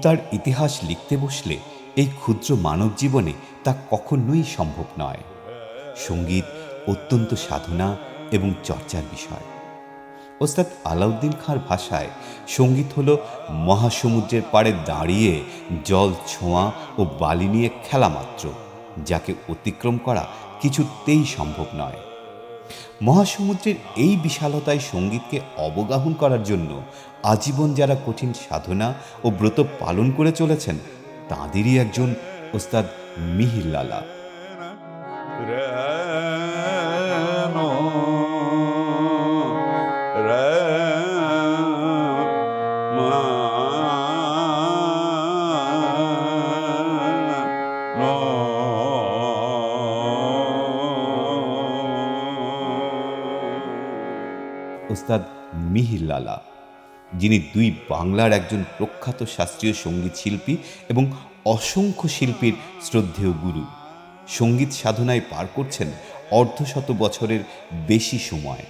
ও তার ইতিহাস লিখতে বসলে এই ক্ষুদ্র মানব জীবনে তা কখনোই সম্ভব নয়। সংগীত অত্যন্ত সাধনা এবং চর্চার বিষয়। ওস্তাদ আলাউদ্দিন খাঁর ভাষায় সংগীত হলো মহাসমুদ্রের পাড়ে দাঁড়িয়ে জল ছোঁয়া ও বালি নিয়ে খেলা মাত্র, যাকে অতিক্রম করা কিছুতেই সম্ভব নয়। মহাসমুদ্রের এই বিশালতায় সঙ্গীতকে অবগাহন করার জন্য আজীবন যারা কঠিন সাধনা ও ব্রত পালন করে চলেছেন তাঁদেরই একজন ওস্তাদ মিহির লালা ওস্তাদ মিহির লালা যিনি দুই বাংলার একজন প্রখ্যাত শাস্ত্রীয় সংগীত শিল্পী এবং অসংখ্য শিল্পীর শ্রদ্ধেয় গুরু। সংগীত সাধনায় পার করছেন অর্ধশত বছরের বেশি সময়।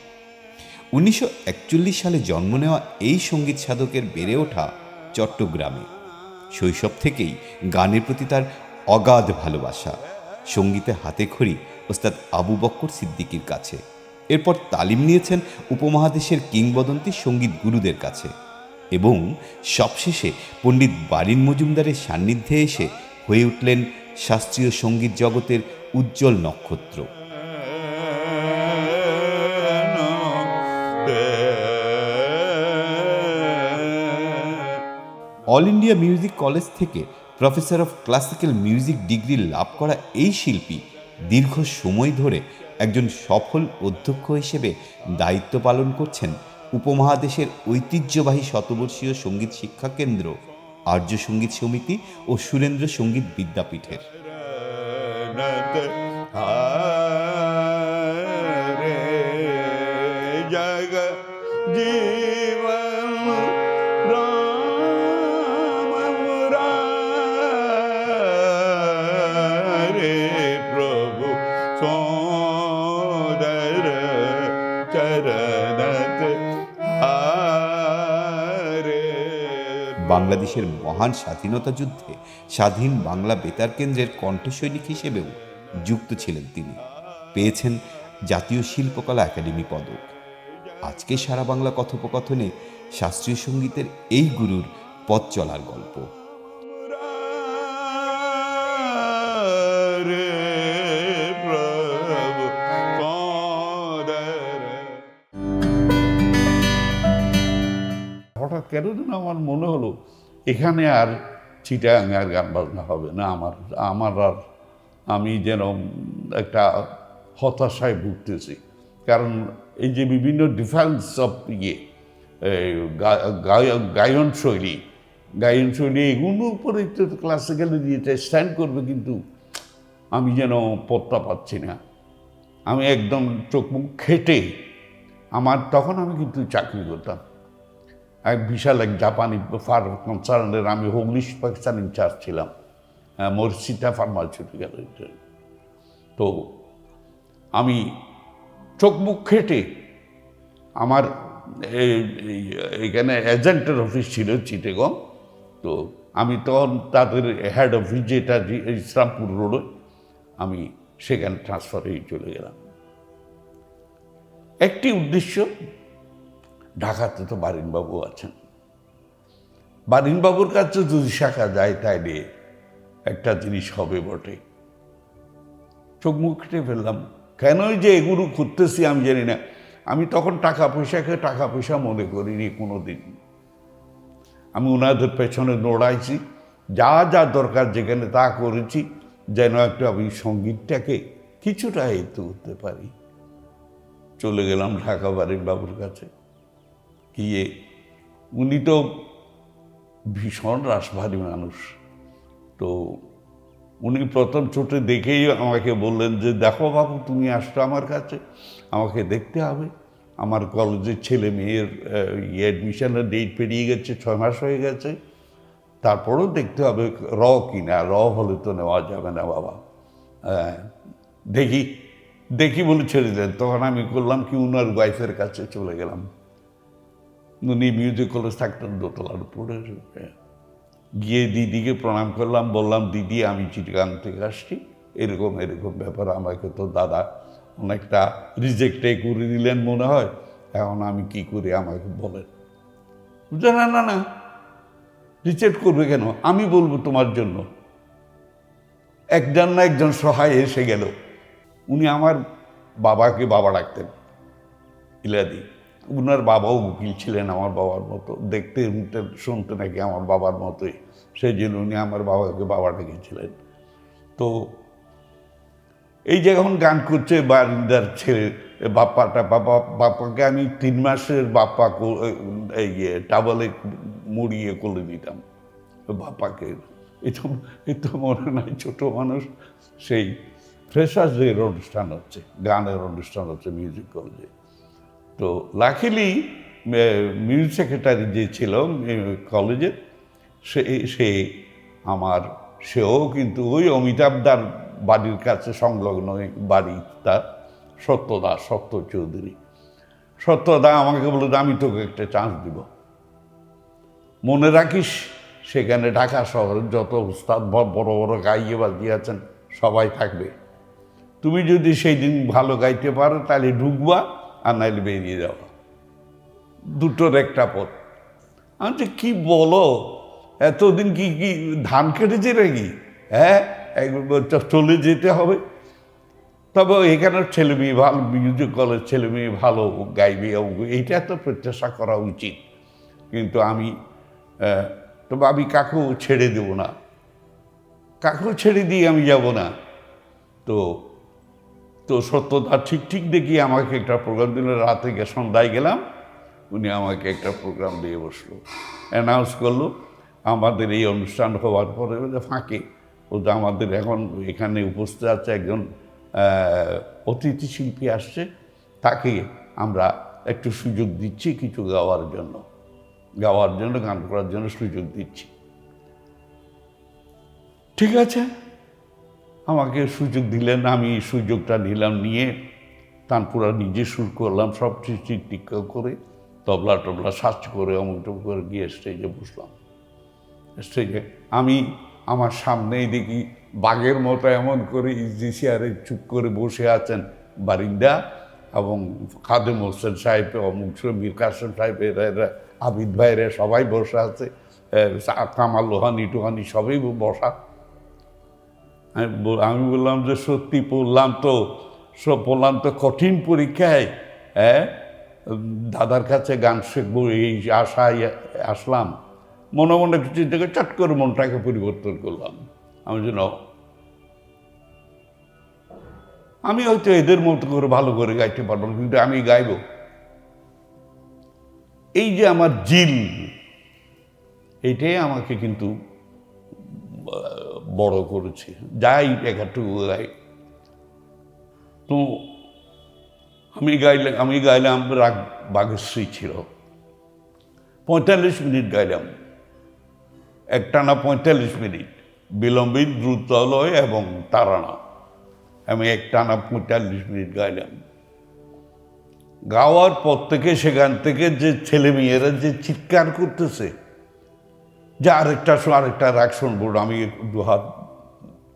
উনিশশো একচল্লিশ সালে জন্ম নেওয়া এই সংগীত সাধকের বেড়ে ওঠা চট্টগ্রামে। শৈশব থেকেই গানের প্রতি তার অগাধ ভালোবাসা। সঙ্গীতে হাতে খড়ি ওস্তাদ আবু বক্কর সিদ্দিকির কাছে। এরপর তালিম নিয়েছেন উপমহাদেশের কিংবদন্তি সংগীত গুরুদের কাছে এবং সবশেষে পণ্ডিত বারিন মজুমদারের সান্নিধ্যে এসে হয়ে উঠলেন শাস্ত্রীয় সংগীত জগতের উজ্জ্বল নক্ষত্র। অল ইন্ডিয়া মিউজিক কলেজ থেকে professor of classical music degree লাভ করা এই শিল্পী দীর্ঘ সময় ধরে একজন সফল অধ্যক্ষ হিসেবে দায়িত্ব পালন করছেন উপমহাদেশের ঐতিহ্যবাহী শতবর্ষীয় সংগীত শিক্ষা কেন্দ্র, আর্য সংগীত সমিতি ও সুরেন্দ্র সংগীত বিদ্যাপীঠের। জগ বাংলাদেশের মহান স্বাধীনতা যুদ্ধে স্বাধীন বাংলা বেতার কেন্দ্রের কণ্ঠসৈনিক হিসেবেও যুক্ত ছিলেন তিনি। পেয়েছেন জাতীয় শিল্পকলা একাডেমি পদক। আজকে সারা বাংলা কথোপকথনে শাস্ত্রীয় সঙ্গীতের এই গুরুর পথ চলার গল্প। হঠাৎ কেন যেন আমার মনে হলো এখানে আর চিটাং আর গান বাজনা হবে না। আমার আমার আর আমি যেন একটা হতাশায় ভুগতেছি। কারণ এই যে বিভিন্ন ডিফারেন্স অফ ইয়ে গায়ন শৈলী গায়ন শৈলী এগুলোর উপরে তো ক্লাসিক্যাল ইয়েটা স্ট্যান্ড করবে কিন্তু আমি যেন পত্তা পাচ্ছি না। আমি একদম চোখ মুখ খেটে আমার, তখন আমি কিন্তু চাকরি করতাম। এক বিশাল এক জাপানি ফার কনসার্নের আমি হোমলিশ পাকিস্তান ইনচার্জ ছিলাম মরসিটা ফার্মাসিউটিক্যাল তো আমি চোখ মুখ খেটে আমার এখানে এজেন্টের অফিস ছিল চিটেগং। তো আমি তখন তাদের হেড অফিস যেটা ইসলামপুর রোডে আমি সেখানে ট্রান্সফার হয়ে চলে গেলাম। একটি উদ্দেশ্য ঢাকাতে তো বারিনবাবু আছেন। বারিনবাবুর কাছে যদি শাখা যায় তাইলে একটা জিনিস হবে বটে। চোখ মুখ কেটে ফেললাম, কেনই যে এগুলো করতেছি আমি জানি না। আমি তখন টাকা পয়সাকে টাকা পয়সা মনে করিনি কোনো দিন আমি ওনাদের পেছনে দৌড়াইছি, যা যা দরকার যেখানে তা করেছি, যেন একটু আমি সঙ্গীতটাকে কিছুটা হেতু করতে পারি। চলে গেলাম ঢাকা বাড়ির বাবুর কাছে। গিয়ে উনি তো ভীষণ রাসভারী মানুষ। তো উনি প্রথম চোটে দেখেই আমাকে বললেন যে দেখো বাবু তুমি আসছো আমার কাছে আমাকে দেখতে হবে। আমার কলেজের ছেলে মেয়ের অ্যাডমিশনের ডেট পেরিয়ে গেছে ছয় মাস হয়ে গেছে। তারপরেও দেখতে হবে র কি কিনা র হলে তো নেওয়া যাবে না বাবা। হ্যাঁ, দেখি দেখি বলে ছেড়ে দেন তখন আমি করলাম কি উনার ওয়াইফের কাছে চলে গেলাম। উনি মিউজিক কলেজ থাকতেন দোতলার উপরে। গিয়ে দিদিকে প্রণাম করলাম, বললাম, দিদি, আমি চিটগাং থেকে আসছি। এরকম এরকম ব্যাপার আমাকে তো দাদা অনেকটা রিজেক্টে করে দিলেন মনে হয়। এখন আমি কি করি আমাকে বলেন? বুঝলেন না না না। রিজেক্ট করবে কেন? আমি বলব তোমার জন্য। একজন না একজন সহায় এসে গেল। উনি আমার বাবাকে বাবা ডাকতেন, ইলাদি। উনার বাবাও উকিল ছিলেন আমার বাবার মতো। দেখতে শুনতে নাকি আমার বাবার মতোই। সেই জন্য উনি আমার বাবাকে, বাবা ডেকেছিলেন। তো এই যে এখন গান করছে বারিন্দার ছেলে বাপ্পাটা বাবা বাপ্পাকে আমি তিন মাসের বাপ্পা এই ইয়ে টাবলে মুড়িয়ে করে দিতাম। বাপ্পাকে। এ তো এ তো মনে নাই, ছোটো মানুষ সেই ফ্রেশার্সের অনুষ্ঠান হচ্ছে, গানের অনুষ্ঠান হচ্ছে মিউজিক কলেজে তো লাকিলি মিউজিক সেক্রেটারি যে ছিল কলেজের সে সে আমার, সেও কিন্তু ওই অমিতাভদার বাড়ির কাছে সংলগ্ন বাড়ি তার, সত্যদা সত্য চৌধুরী সত্যদা আমাকে বলে আমি তোকে একটা চান্স দিব। মনে রাখিস, সেখানে ঢাকা শহরের যত উস্তাদ বড় বড় গাইয়ে বাজিয়ে আছেন, সবাই থাকবে। তুমি যদি সেই দিন ভালো গাইতে পারো, তাহলে ঢুকবা আর নাইলে বেরিয়ে যাওয়া দুটোর একটা পথ। আমি যে কি বলো? এতদিন কি কি ধান কেটেছে নাকি? হ্যাঁ চলে যেতে হবে। তবে এখানের ছেলে মেয়ে ভালো মিউজিক কলেজ ছেলে মেয়ে ভালো, গাইবে এইটা তো প্রত্যাশা করা উচিত। কিন্তু আমি তবে আমি কাকেও ছেড়ে দেব না। কাকেও ছেড়ে দিয়ে আমি যাব না। তো তো সত্যতা ঠিক ঠিক দেখি আমাকে একটা প্রোগ্রাম দিল। রাতে গিয়ে সন্ধ্যায় গেলাম, উনি আমাকে একটা প্রোগ্রাম দিয়ে বসল। অ্যানাউন্স করল, আমাদের এই অনুষ্ঠান হওয়ার পরে ফাঁকে। বলতে আমাদের এখন এখানে উপস্থিত আছে একজন অতিথি শিল্পী আসছে, তাকে আমরা একটু সুযোগ দিচ্ছি কিছু গাওয়ার জন্য। গাওয়ার জন্য, গান করার জন্য সুযোগ দিচ্ছি। ঠিক আছে? আমাকে সুযোগ দিলেন, আমি সুযোগটা নিলাম, নিয়ে তানপুরা নিজে সুর করলাম, সব ঠিক ঠিক করে, তবলা টবলা সার্চ করে, অমুক করে গিয়ে স্টেজে বসলাম। স্টেজে আমি আমার সামনেই দেখি বাঘের মতো এমন করে ইজি চুপ করে বসে আছেন বারিন্দা এবং খাদেম হোসেন সাহেব, অমুক মীর কাসেম সাহেব, এরা আবিদ ভাইরা সবাই বসে আছে কামাল লোহানি টুহানি সবই বসা। আমি বল- আমি বললাম যে সত্যি পড়লাম তো, সব পড়লাম তো কঠিন পরীক্ষায় হ্যাঁ? দাদার কাছে গান শিখব, এই আশায় আসলাম। মনে মনে চিন্তা করে চট করে মনটাকে পরিবর্তন করলাম। আমি যেন আমি হয়তো এদের মতো করে ভালো করে গাইতে পারব কিন্তু আমি গাইব। এই যে আমার জিল এইটাই আমাকে কিন্তু বড় করেছি। যাই একাটুকু গাই। তো আমি গাইলাম আমি গাইলাম রাগ বাগেশ্রী ছিল। পঁয়তাল্লিশ মিনিট গাইলাম। একটানা পঁয়তাল্লিশ মিনিট। বিলম্বিত, দ্রুতলয় এবং তারানা আমি একটানা পঁয়তাল্লিশ মিনিট গাইলাম। গাওয়ার পর থেকে সেখান থেকে যে ছেলে মেয়েরা যে চিৎকার করতেছে যে আরেকটা আরেকটা রাগ শুনব আমি দু হাত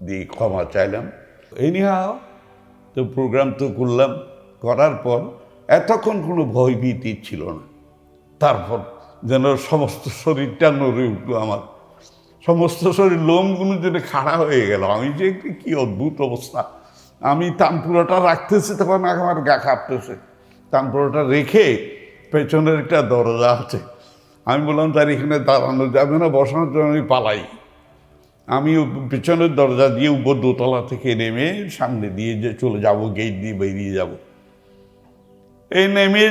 দিয়ে ক্ষমা চাইলাম। এনিহাও তো প্রোগ্রাম তো করলাম, করার পর এতক্ষণ কোনো ভয়ভীতি ছিল না। তারপর যেন সমস্ত শরীরটা নড়ে উঠল আমার। সমস্ত শরীর লোমগুলো যেন খাড়া হয়ে গেল। আমি যে কী অদ্ভুত অবস্থা। আমি তানপুরাটা রাখতেছি, তখন আমার গা কাঁপতেছে তানপুরাটা রেখে পেছনের একটা দরজা আছে। আমি বললাম, তার এখানে দাঁড়ানো যাবে না, বসানোর জন্য আমি পালাই। আমি পেছনের দরজা দিয়ে উপর দোতলা থেকে নেমে সামনে দিয়ে যে চলে যাব গেট দিয়ে বেরিয়ে যাব। এই নেমে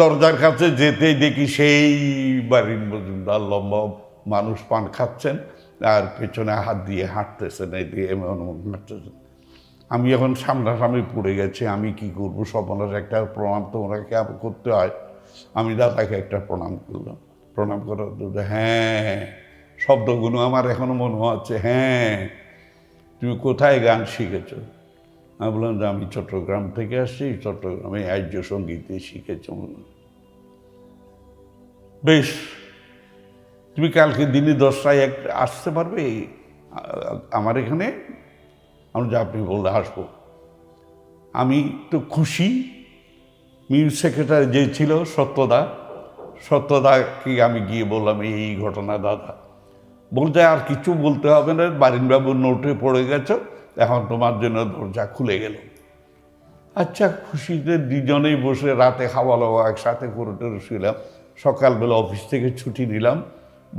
দরজার কাছে যেতে দেখি সেই বাড়ির মজুমদার লম্বা মানুষ পান খাচ্ছেন আর পেছনে হাত দিয়ে হাঁটতেছেন, এই দিয়ে এমন হাঁটতেছেন। আমি এখন সামনাসামনি পড়ে গেছি, আমি কি করব? সপনার একটা প্রণাম আবার করতে হয়। আমি দাদাকে একটা প্রণাম করলাম। প্রণাম করার হ্যাঁ শব্দগুলো আমার এখনও মনে হচ্ছে হ্যাঁ তুমি কোথায় গান শিখেছো? আমি বললাম যে আমি চট্টগ্রাম থেকে আসছি, চট্টগ্রামে আর্য সঙ্গীতে শিখেছ বেশ, তুমি কালকে দিনে দশটায় এক, আসতে পারবে, আমার এখানে? আমি যে আপনি বললে আসব। আমি তো খুশি মিউজিক সেক্রেটারি যে ছিল, সত্যদা সত্যদাকে আমি গিয়ে বললাম, এই ঘটনা দাদা। বলতে আর কিছু বলতে হবে না বারিনবাবুর নোটে পড়ে গেছো, এখন তোমার জন্য দরজা খুলে গেল। আচ্ছা খুশিতে দুজনেই বসে রাতে খাওয়া দাওয়া একসাথে করে টোরে শুলাম সকালবেলা অফিস থেকে ছুটি নিলাম।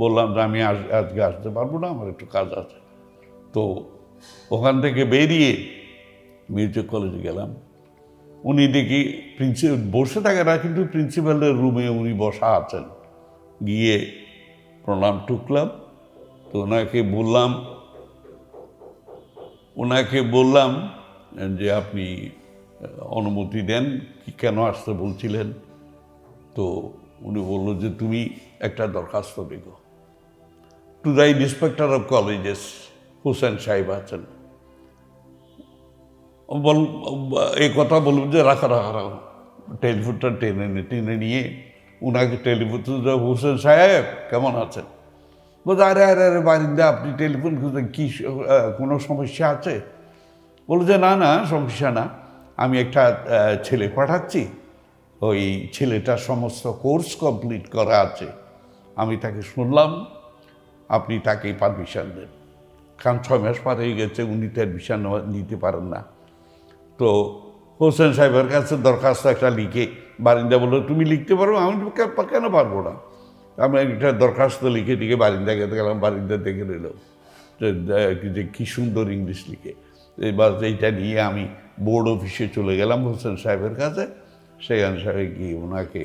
বললাম যে, আমি আজ, আজকে আসতে পারব না, আমার একটু কাজ আছে। তো ওখান থেকে বেরিয়ে মিউজিক কলেজে গেলাম। উনি দেখি প্রিন্সিপাল বসে থাকে না, কিন্তু প্রিন্সিপালের রুমে উনি বসা আছেন। গিয়ে প্রণাম টুকলাম তো ওনাকে বললাম ওনাকে বললাম যে আপনি অনুমতি দেন, কি কেন আসতে বলছিলেন? তো উনি বলল যে তুমি একটা দরখাস্ত লিখো to the inspector of colleges Hussain সাহেব আছেন। বল, এই কথা বলব যে রাখা রাখা রাখা। টেলিফোনটা টেনে নে- টেনে নিয়ে উনাকে টেলিফোন হুসেন সাহেব, কেমন আছেন? বলছে, আরে আরে আরে, বারিন্দা, আপনি টেলিফোন খুঁজছেন কী কোনো সমস্যা আছে? বলল যে না না, সমস্যা না। আমি একটা ছেলে পাঠাচ্ছি। ওই ছেলেটার সমস্ত কোর্স কমপ্লিট করা আছে। আমি তাকে শুনলাম, আপনি তাকে পারমিশন দেন। কারণ ছয় মাস পার হয়ে গেছে, উনি তো অ্যাডমিশন নিতে পারেন না। তো হোসেন সাহেবের কাছে দরখাস্ত একটা লিখে বারিন্দা বলল তুমি লিখতে পারো? আমি কেন পারব না? আমি একটা দরখাস্ত লিখে টিকে বারিন্দা গেতে গেলাম বারিন্দা দেখে নিল যে কী সুন্দর ইংলিশ লিখে। এবার এইটা নিয়ে আমি বোর্ড অফিসে চলে গেলাম হোসেন সাহেবের কাছে। সেখানে সাহেব গিয়ে ওনাকে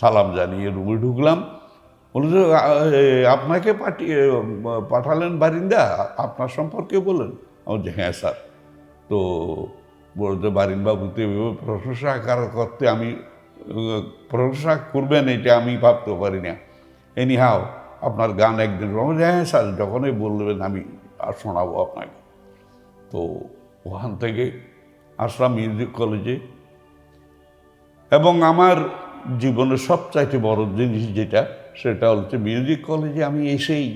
সালাম জানিয়ে রুমে ঢুকলাম। বলল আপনাকে পাঠিয়ে পাঠালেন বারিন্দা? আপনার সম্পর্কে বলেন? আমি বলছি, হ্যাঁ স্যার। তো বলতে বারিনবাবুতে এভাবে প্রশংসা করতে আমি, প্রশংসা করবেন এটা আমি ভাবতে পারি না। এনি হাও আপনার গান একদিন হ্যাঁ স্যার, যখনই বলবেন আমি আর শোনাবো আপনাকে। তো ওখান থেকে আসলাম মিউজিক কলেজে এবং আমার জীবনের সবচাইতে বড় জিনিস যেটা, সেটা হচ্ছে মিউজিক কলেজে আমি এসেই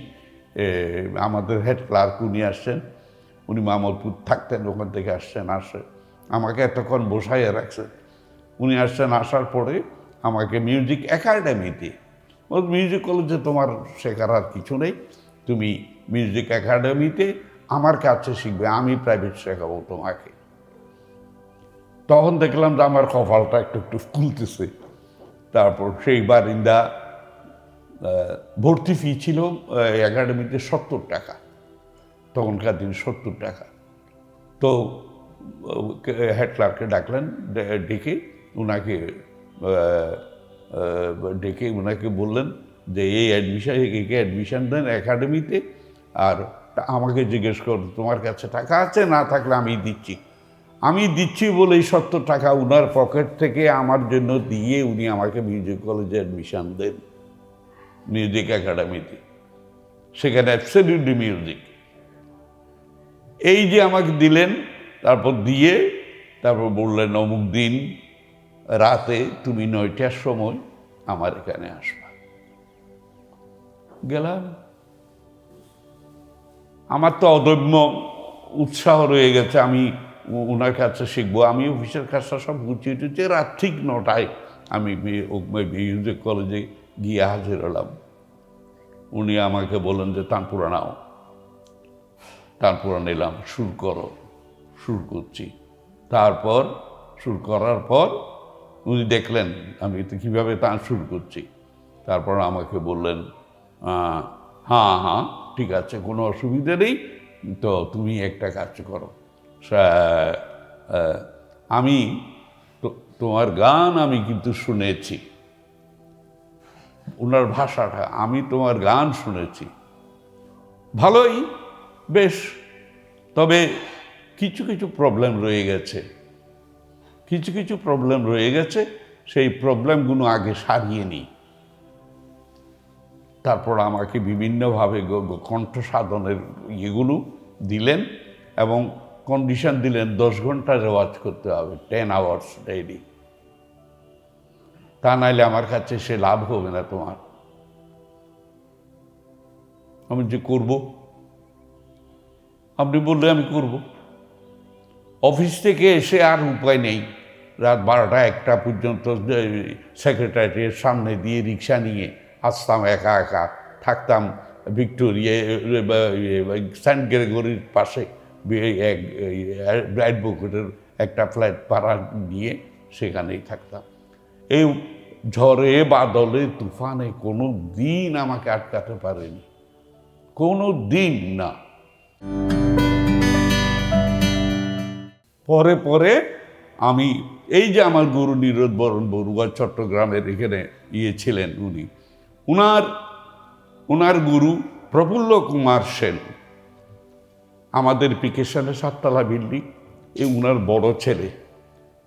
আমাদের হেড ক্লার্ক উনি আসছেন। উনি মামলপুর থাকতেন, ওখান থেকে আসছেন, আসে। আমাকে এতক্ষণ বসাইয়া রাখছেন উনি আসছেন, আসার পরে আমাকে মিউজিক একাডেমিতে মিউজিক কলেজে তোমার শেখার আর কিছু নেই। তুমি মিউজিক একাডেমিতে আমার কাছে শিখবে, আমি প্রাইভেট শেখাবো তোমাকে। তখন দেখলাম যে আমার কপালটা একটু একটু খুলতেছে তারপর সেই বারিন্দা ভর্তি ফি ছিল একাডেমিতে সত্তর টাকা। তখনকার দিন সত্তর টাকা। তো, হেড ক্লার্ককে ডাকলেন ডেকে ওনাকে ডেকে ওনাকে বললেন যে, এই অ্যাডমিশন একে অ্যাডমিশন দেন একাডেমিতে আর আমাকে জিজ্ঞেস কর, তোমার কাছে টাকা আছে না থাকলে আমি দিচ্ছি? আমি দিচ্ছি বলেই সত্তর টাকা উনার পকেট থেকে আমার জন্য দিয়ে উনি আমাকে মিউজিক কলেজে অ্যাডমিশন দেন মিউজিক একাডেমিতে সেখানে অ্যাবসলিউটলি মিউজিক এই যে আমাকে দিলেন, তারপর দিয়ে, তারপর বললেন, অমুক দিন রাতে তুমি নয়টার সময় আমার এখানে আসবা। গেলাম। আমার তো অদম্য উৎসাহ রয়ে গেছে, আমি ওনার কাছে শিখব। আমি অফিসের কাজটা সব গুছিয়ে টুচিয়ে রাত ঠিক নটায় আমি কলেজে গিয়ে হাজির হলাম। উনি আমাকে বললেন যে, তানপুরা নাও। তারপর নিলাম সুর করো সুর করছি। তারপর সুর করার পর উনি দেখলেন, আমি তো কীভাবে তার সুর করছি। তারপর আমাকে বললেন হ্যাঁ হ্যাঁ ঠিক আছে, কোনো অসুবিধা নেই। তো তুমি একটা কাজ করো। আমি তোমার গান আমি কিন্তু শুনেছি। ওনার ভাষাটা, আমি তোমার গান শুনেছি। ভালোই বেশ, তবে কিছু কিছু প্রবলেম রয়ে গেছে। কিছু কিছু প্রবলেম রয়ে গেছে, সেই প্রবলেমগুলো আগে সারিয়ে নিই। তারপর আমাকে বিভিন্নভাবে কণ্ঠ সাধনের ইয়েগুলো দিলেন এবং কন্ডিশন দিলেন, দশ ঘণ্টা রেওয়াজ করতে হবে টেন আওয়ার্স ডেইলি তা নাইলে আমার কাছে সে লাভ হবে না তোমার। আমি যে করব? আপনি বললে আমি করব। অফিস থেকে এসে আর উপায় নেই। রাত বারোটা একটা পর্যন্ত সেক্রেটারির সামনে দিয়ে রিক্সা নিয়ে আসতাম, একা একা থাকতাম ভিক্টোরিয়া সেন্ট গ্রেগরির পাশে। অ্যাডভোকেটের একটা ফ্ল্যাট ভাড়া নিয়ে সেখানেই থাকতাম। এই ঝড়ে, বাদলে, তুফানে কোনো দিন আমাকে আটকাতে পারেনি। কোনো দিন না। পরে পরে আমি এই যে আমার গুরু নিরোধ বরণ বড়ুয়া চট্টগ্রামের এখানে ইয়ে ছিলেন উনি। উনার উনার গুরু প্রফুল্ল কুমার সেন, আমাদের পিকেশনে সাততলা বিল্ডিং এই উনার বড় ছেলে,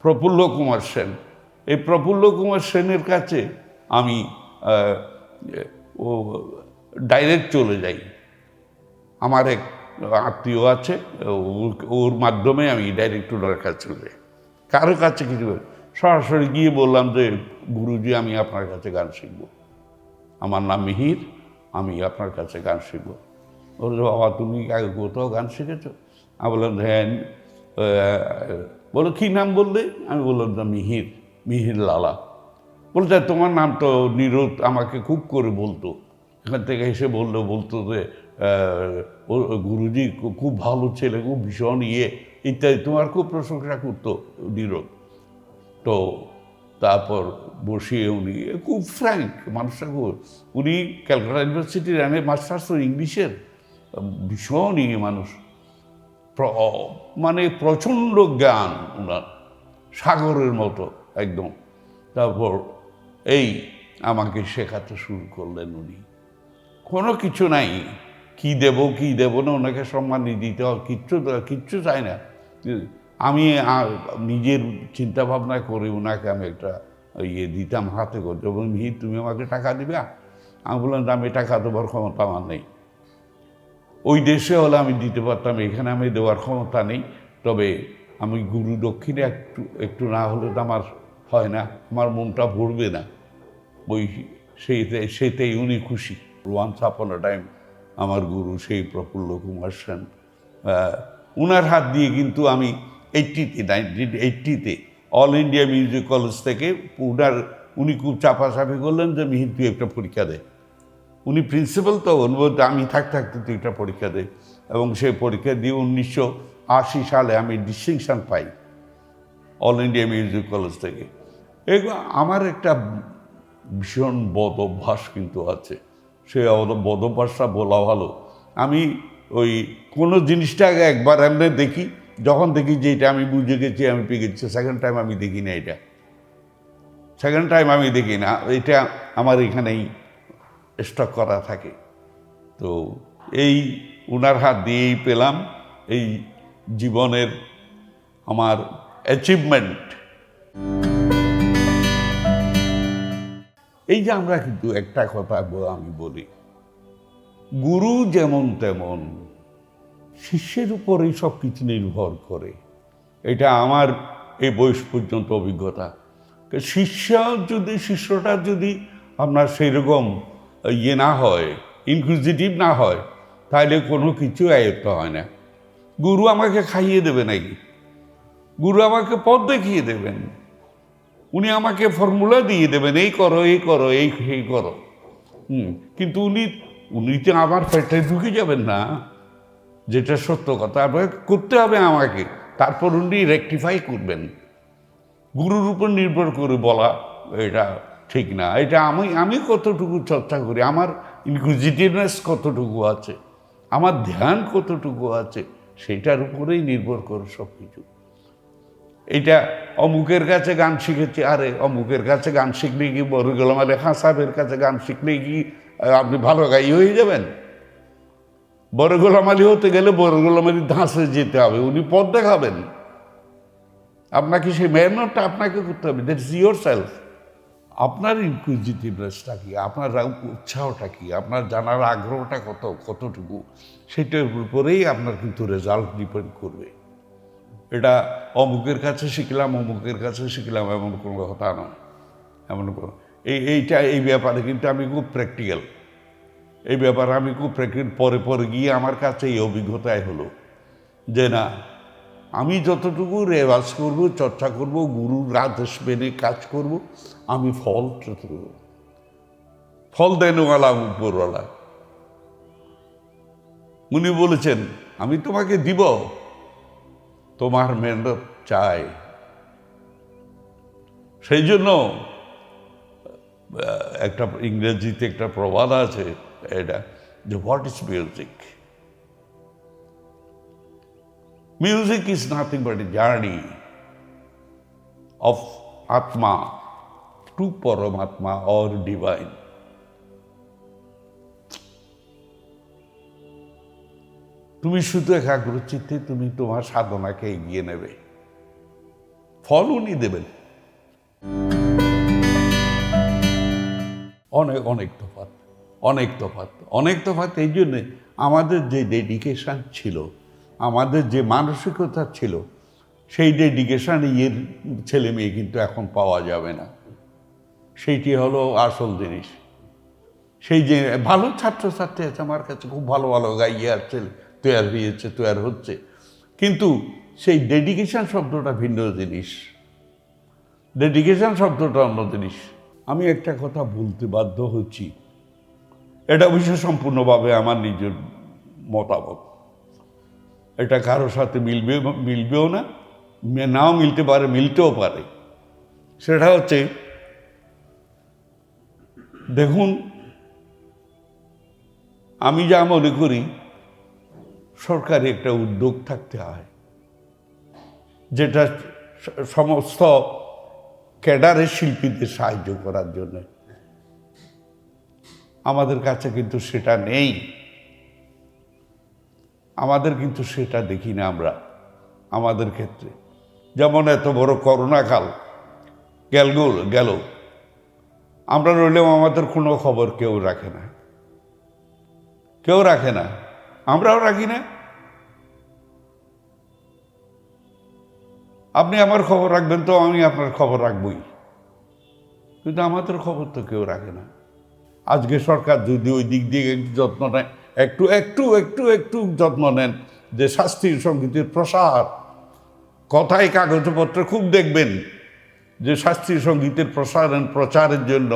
প্রফুল্ল কুমার সেন। এই প্রফুল্ল কুমার সেনের কাছে আমি ও ডাইরেক্ট চলে যাই। আমার এক আত্মীয় আছে, ওর- ওর মাধ্যমে আমি ডাইরেক্ট ওনার কাছে চলে কারও কাছে কিছু সরাসরি গিয়ে বললাম যে, গুরুজি, আমি আপনার কাছে গান শিখব। আমার নাম মিহির, আমি আপনার কাছে গান শিখব। বলল বাবা, তুমি আগে কোথাও গান শিখেছো? আমি বললাম হ্যাঁ বলো কী নাম বললে? আমি বললাম, যে মিহির মিহির লালা। বলছে তোমার নাম তো নিরোধ আমাকে খুব করে বলতো। এখান থেকে এসে বলল, বলতো যে ও গুরুজি খুব ভালো ছেলে খুব ভীষণ ইয়ে। ইত্যাদি। তোমার খুব প্রশংসা করতো নিরোধ তো তারপর বসিয়ে উনি খুব ফ্র্যাঙ্ক মানুষটা খুব উনি ক্যালকাটা ইউনিভার্সিটির এম এ মাস্টার্স ইংলিশের ভীষণ ইয়ে মানুষ। মানে প্রচণ্ড জ্ঞান ওনার, সাগরের মতো একদম। তারপর এই আমাকে শেখাতে শুরু করলেন উনি। কোনো কিছু নাই। কি দেব কি দেব না, ওনাকে সম্মান দিতে হবে কিচ্ছু কিচ্ছু চাই না। আমি নিজের চিন্তা ভাবনা করে ওনাকে আমি একটা ইয়ে দিতাম, হাতে করে। এবং মিহির তুমি আমাকে টাকা দিবে? আমি বললাম আমি টাকা দেওয়ার ক্ষমতা আমার নেই। ওই দেশে হলে আমি দিতে পারতাম, এখানে আমি দেওয়ার ক্ষমতা নেই। তবে আমি গুরু দক্ষিণে একটু একটু না হলে তো আমার হয় না, আমার মনটা ভরবে না। ওই সেইতে সেটাই উনি খুশি। ওয়ান্স আপন টাইম আমার গুরু সেই প্রফুল্ল কুমার সেন। উনার হাত দিয়ে কিন্তু আমি এইটটিতে, নাইনটিন এইটটিতে অল ইন্ডিয়া মিউজিক কলেজ থেকে উনার, উনি খুব চাপাচাপি করলেন যে, মিহির, তুই একটা পরীক্ষা দে। উনি প্রিন্সিপাল তো, উনি বলতে, আমি থাক থাকতে তুই একটা পরীক্ষা দে। এবং সেই পরীক্ষা দিয়ে উনিশশো আশি সালে আমি ডিস্টিংশন পাই অল ইন্ডিয়া মিউজিক কলেজ থেকে। এগুলো, আমার একটা ভীষণ বদ অভ্যাস কিন্তু আছে। সেই অদ- বদ বলা ভালো। আমি ওই কোনো জিনিসটাকে একবার এমনি দেখি, যখন দেখি যে এটা আমি বুঝে গেছি, আমি পেয়ে গেছি সেকেন্ড টাইম আমি দেখি না এটা। সেকেন্ড টাইম আমি দেখি না, এটা আমার এখানেই স্টক করা থাকে। তো এই উনার হাত দিয়েই পেলাম, এই জীবনের আমার অ্যাচিভমেন্ট এই যে আমরা কিন্তু একটা কথা আমি বলি, গুরু যেমন তেমন শিষ্যের উপরেই সব কিছু নির্ভর করে। এটা আমার এই বয়স পর্যন্ত অভিজ্ঞতা। শিষ্য যদি শিষ্যটা যদি আপনার সেই রকম ইয়ে না হয় ইনক্লুজিটিভ না হয়, তাহলে কোনো কিছু আয়ত্ত হয় না। গুরু আমাকে খাইয়ে দেবে নাকি? গুরু আমাকে পথ দেখিয়ে দেবেন। উনি আমাকে ফর্মুলা দিয়ে দেবেন, এই করো এই করো, এই এই করো। হুম, কিন্তু উনি উনি তো আমার পেটে ঢুকে যাবেন না। যেটা সত্য কথা আবার করতে হবে আমাকে। তারপর উনি রেকটিফাই করবেন। গুরুর উপর নির্ভর করে বলা, এটা ঠিক না। এটা আমি আমি কতটুকু চর্চা করি, আমার ইনক্লুজিটিভনেস কতটুকু আছে, আমার ধ্যান কতটুকু আছে, সেটার উপরেই নির্ভর করে সব কিছু এটা অমুকের কাছে গান শিখেছি, আরে অমুকের কাছে গান শিখলে কি বড় গোলামালে খাঁ সাহেবের কাছে গান শিখলে কি আপনি ভালো গাই হয়ে যাবেন? বড় গোলামালি হতে গেলে বড় গোলামালি ধাঁসে যেতে হবে, উনি পথ দেখাবেন। আপনাকে সেই মেহনতটা আপনাকে করতে হবে দ্যাট ইজ ইয়োর সেলফ আপনার ইনকুইজিটিভনেসটা কি, আপনার উৎসাহটা কি, আপনার জানার আগ্রহটা কত, কতটুকু, সেটার উপরেই আপনার কিন্তু রেজাল্ট ডিপেন্ড করবে। এটা অমুকের কাছে শিখলাম অমুকের কাছে শিখলাম এমন কোনো কথা নয় এমন কোনো, এই, এইটা, এই ব্যাপারে কিন্তু আমি খুব প্র্যাকটিক্যাল এই ব্যাপারে আমি খুব প্র্যাকটিক্যাল পরে পরে গিয়ে আমার কাছে এই অভিজ্ঞতাই হলো যে, না, আমি যতটুকু রেওয়াজ করব, চর্চা করব গুরুর আদেশ মেনে কাজ করব, আমি ফল যতটুকু ফল দেনওয়ালা উপরওয়ালা উনি বলেছেন, আমি তোমাকে দিব তোমার মেহনত চাই। সেই জন্য একটা ইংরেজিতে একটা প্রবাদ আছে, এটা, যে what is music music is nothing but a journey of atma to paramatma or divine তুমি শুধু একাগ্রচিত্তে তুমি তোমার সাধনাকে এগিয়ে নেবে। ফল উনি দেবেন। অনেক অনেক তফাৎ অনেক তফাৎ অনেক তফাৎ এই জন্যে আমাদের যে ডেডিকেশান ছিল, আমাদের যে মানসিকতা ছিল, সেই ডেডিকেশান ইয়ের ছেলে মেয়ে কিন্তু এখন পাওয়া যাবে না। সেইটি হলো আসল জিনিস। সেই যে ভালো ছাত্রছাত্রী আছে আমার কাছে, খুব ভালো ভালো গাইয়ে আছে তৈয়ার হয়েছে, তৈয়ার হচ্ছে। কিন্তু সেই ডেডিকেশন শব্দটা ভিন্ন জিনিস। ডেডিকেশন শব্দটা অন্য জিনিস। আমি একটা কথা বলতে বাধ্য হচ্ছি। এটা অবশ্য সম্পূর্ণভাবে আমার নিজের মতামত। এটা কারও সাথে মিলবে, মিলবেও না নাও মিলতে পারে, মিলতেও পারে। সেটা হচ্ছে, দেখুন, আমি যা মনে করি সরকারি একটা উদ্যোগ থাকতে হয়, যেটা সমস্ত ক্যাডারের শিল্পীদের সাহায্য করার জন্য। আমাদের কাছে কিন্তু সেটা নেই। আমাদের কিন্তু সেটা দেখি না আমরা, আমাদের ক্ষেত্রে। যেমন এত বড় করোনা কাল, গেল গেল। আমরা রইলেও আমাদের কোনো খবর কেউ রাখে না। কেউ রাখে না। আমরাও রাখি না। আপনি আমার খবর রাখবেন তো আমি আপনার খবর রাখবই। কিন্তু আমাদের খবর তো কেউ রাখে না। আজকে সরকার যদি ওই দিক দিয়ে একটু যত্ন নেয়, একটু একটু একটু একটু যত্ন নেন যে শাস্ত্রীয় সঙ্গীতের প্রসার। কথায় কাগজপত্র খুব দেখবেন যে শাস্ত্রীয় সঙ্গীতের প্রসারণ প্রচারের জন্য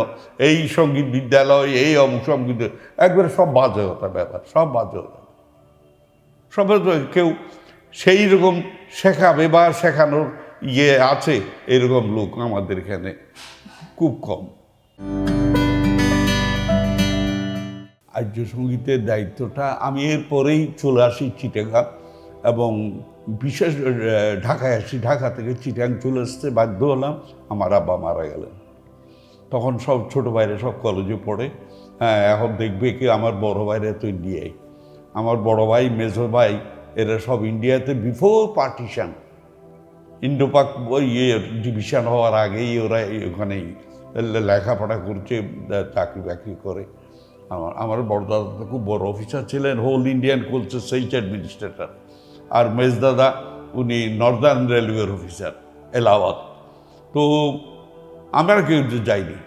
এই সংগীত বিদ্যালয়, এই অমুক সংগীত একবারে সব বাজে হতা ব্যাপার, সব বাজে হতা। সবাই কেউ সেই রকম শেখাবে বা শেখানোর ইয়ে আছে, এরকম লোক আমাদের এখানে খুব কম। আর্য সঙ্গীতের দায়িত্বটা আমি এরপরেই চলে আসি চিটাগাং এবং বিশেষ ঢাকায় আসি। ঢাকা থেকে চিটাং চলে আসতে বাধ্য হলাম, আমার আব্বা মারা গেলেন। তখন সব ছোট ভাইরা সব কলেজে পড়ে। হ্যাঁ এখন দেখবে কি আমার বড় ভাইরা তো ইন্ডিয়ায় আমার বড় ভাই মেজো ভাই, এরা সব ইন্ডিয়াতে বিফোর পার্টিশন ইন্ডোপাক ওই ইয়ে ডিভিশন হওয়ার আগেই ওরা এই ওখানেই লেখাপড়া করছে চাকরি বাকরি করে। আমার আমার বড় দাদা তো খুব বড় অফিসার ছিলেন হোল ইন্ডিয়ান কোলসের সেইচ অ্যাডমিনিস্ট্রেটর আর মেজ দাদা, উনি নর্দার্ন রেলওয়ের অফিসার এলাহাবাদ। তো আমরা কেউ যাইনি।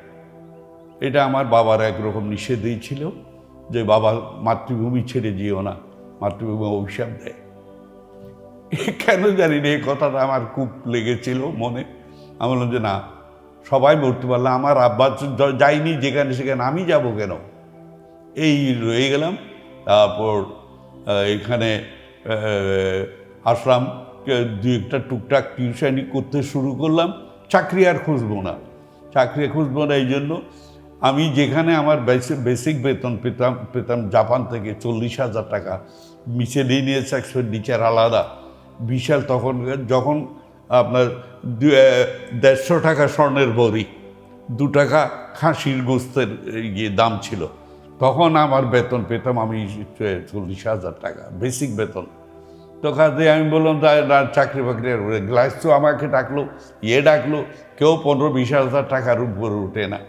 এটা আমার বাবার একরকম নিষেধই ছিল। যে বাবা মাতৃভূমি ছেড়ে যেও না, মাতৃভূমি অভিশাপ দেয়। কেন জানি না এই কথাটা আমার খুব লেগেছিল মনে। আমি বললাম যে না, সবাই মরতে পারলাম আমার আব্বা য- যায়নি যেখানে সেখানে, আমি যাব কেন? এই রয়ে গেলাম, তারপর এখানে আসলাম দু একটা টুকটাক টিউশনি করতে শুরু করলাম, চাকরি আর খুঁজবো না। চাকরি খুঁজবো না এই জন্য আমি যেখানে আমার বেসিক বেসিক বেতন পেতাম পেতাম জাপান থেকে চল্লিশ হাজার টাকা। মিসেলিনিয়াস এক্সপেন্ডিচার আলাদা। বিশাল তখন, যখন আপনার দেড়শো টাকা স্বর্ণের বড়ি, দু টাকা খাসির গোস্তের ইয়ে দাম ছিল। তখন আমার বেতন পেতাম আমি চল্লিশ হাজার টাকা, বেসিক বেতন। তো কাজে আমি বললাম চাকরি বাকরি গ্লাস তো আমাকে ডাকলো ইয়ে ডাকলো, কেউ পনেরো, বিশ হাজার টাকার উপরে উঠে না।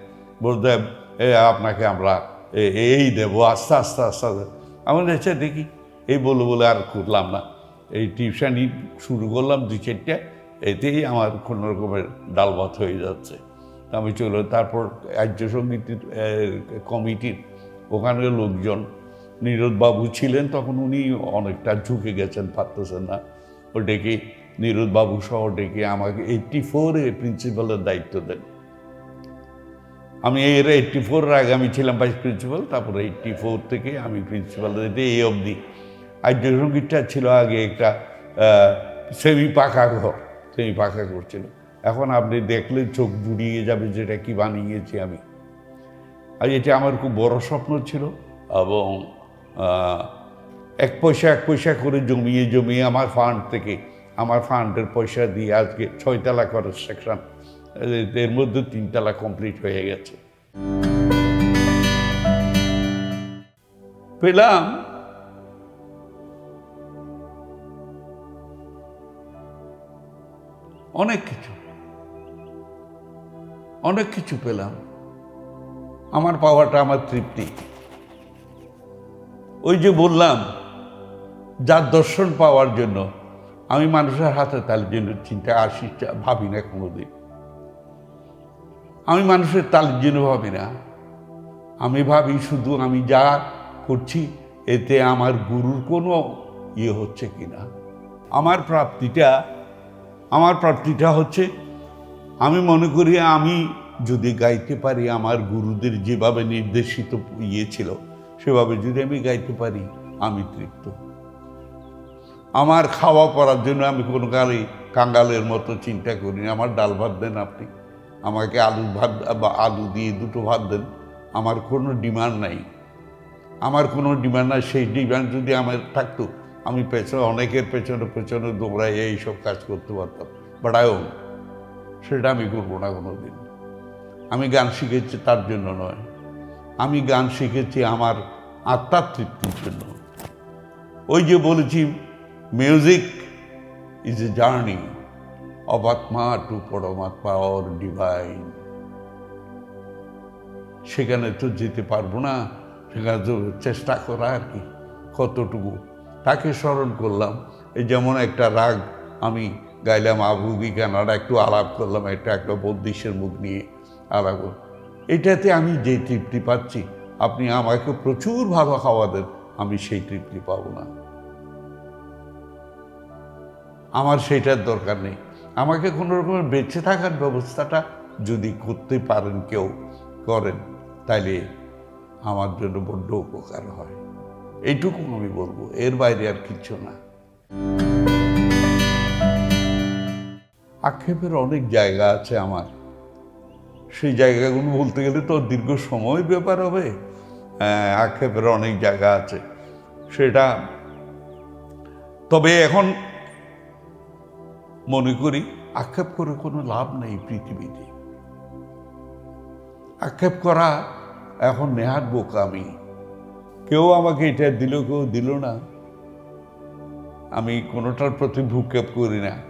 বলতে, এ, আপনাকে আমরা এই দেবো, আস্তে আস্তে আস্তে আস্তে। আমি আচ্ছা দেখি। এই বলে বলে আর করলাম না। এই টিউশানি শুরু করলাম দুই চারটে, এতেই আমার কোনো রকমের ডাল ভাত হয়ে যাচ্ছে। আমি চলে তারপর রাজ্য সঙ্গীতের কমিটির ওখানের লোকজন নীরদবাবু ছিলেন, তখন উনি অনেকটা ঝুঁকে গেছেন, পারতেছেন না। ও ডেকে নীরদবাবু সহ ডেকে আমাকে এইটটি ফোরে প্রিন্সিপালের দায়িত্ব দেন। আমি এর এইটটি ফোরের আগে আমি ছিলাম ভাইস প্রিন্সিপাল তারপরে এইটটি ফোর থেকে আমি প্রিন্সিপাল এই অবধি। আর্য সঙ্গীতটা ছিল আগে একটা সেমি পাকা ঘর সেমি পাকা ঘর ছিল। এখন আপনি দেখলে চোখ জুড়িয়ে যাবে যেটা কি বানিয়েছি আমি। আর এটা আমার খুব বড় স্বপ্ন ছিল এবং এক পয়সা এক পয়সা করে জমিয়ে জমিয়ে আমার ফান্ড থেকে, আমার ফান্ডের পয়সা দিয়ে আজকে ছয়তলা করার সেকশন এর মধ্যে তিনতলা কমপ্লিট হয়ে গেছে। পেলাম। অনেক কিছু। অনেক কিছু পেলাম। আমার পাওয়াটা আমার তৃপ্তি। ওই যে বললাম, যার দর্শন পাওয়ার জন্য, আমি মানুষের হাতে তালের জন্য চিন্তা আসি ভাবি না কোনোদিন। আমি মানুষের তালের জন্য ভাবি না। আমি ভাবি শুধু আমি যা করছি, এতে আমার গুরুর কোনো ইয়ে হচ্ছে কি না আমার প্রাপ্তিটা আমার প্রাপ্তিটা হচ্ছে, আমি মনে করি আমি যদি গাইতে পারি, আমার গুরুদের যেভাবে নির্দেশিত ইয়ে ছিল, সেভাবে যদি আমি গাইতে পারি, আমি তৃপ্ত। আমার খাওয়া পড়ার জন্য আমি কোনো কালে কাঙ্গালের মতো চিন্তা করি। আমার ডাল ভাত দেন আপনি। আমাকে আলু ভাত বা আলু দিয়ে দুটো ভাত দেন, আমার কোনো ডিমান্ড নাই। আমার কোনো ডিমান্ড নাই, সেই ডিমান্ড যদি আমার থাকতো, আমি পেছনে, অনেকের পেছনে পেছনে দৌড়াই এইসব কাজ করতে পারতাম। বাট আই সেটা আমি করব না কোনো দিন আমি গান শিখেছি তার জন্য নয়। আমি গান শিখেছি আমার আত্মার তৃপ্তির জন্য। ওই যে বলেছি music is a journey of atma to paramatma or divine. সেখানে তো যেতে পারব না, সেখানে তো চেষ্টা করা আর কি, কতটুকু। তাকে স্মরণ করলাম, এই যেমন একটা রাগ আমি গাইলাম আবুগি কানাডা একটু আলাপ করলাম, একটা একটা বদ্দিশের মুখ নিয়ে আলাপ। এটাতে আমি যে তৃপ্তি পাচ্ছি, আপনি আমাকে প্রচুর ভালো খাওয়া দেন, আমি সেই তৃপ্তি পাবো না। আমার সেইটার দরকার নেই। আমাকে কোনো রকমের বেঁচে থাকার ব্যবস্থাটা যদি করতে পারেন কেউ করেন তাইলে আমার জন্য বড্ড উপকার হয়। এইটুকু আমি বলব এর বাইরে আর কিছু না। আক্ষেপের অনেক জায়গা আছে আমার। সেই জায়গাগুলো বলতে গেলে তো দীর্ঘ সময় ব্যাপার হবে। হ্যাঁ, আক্ষেপের অনেক জায়গা আছে। সেটা তবে এখন মনে করি আক্ষেপ করে কোনো লাভ নেই পৃথিবীতে। আক্ষেপ করা এখন নেহাত বোকামি। কেউ আমাকে এটা দিল, কেউ দিল না। আমি কোনোটার প্রতি ভূক্ষেপ করি না।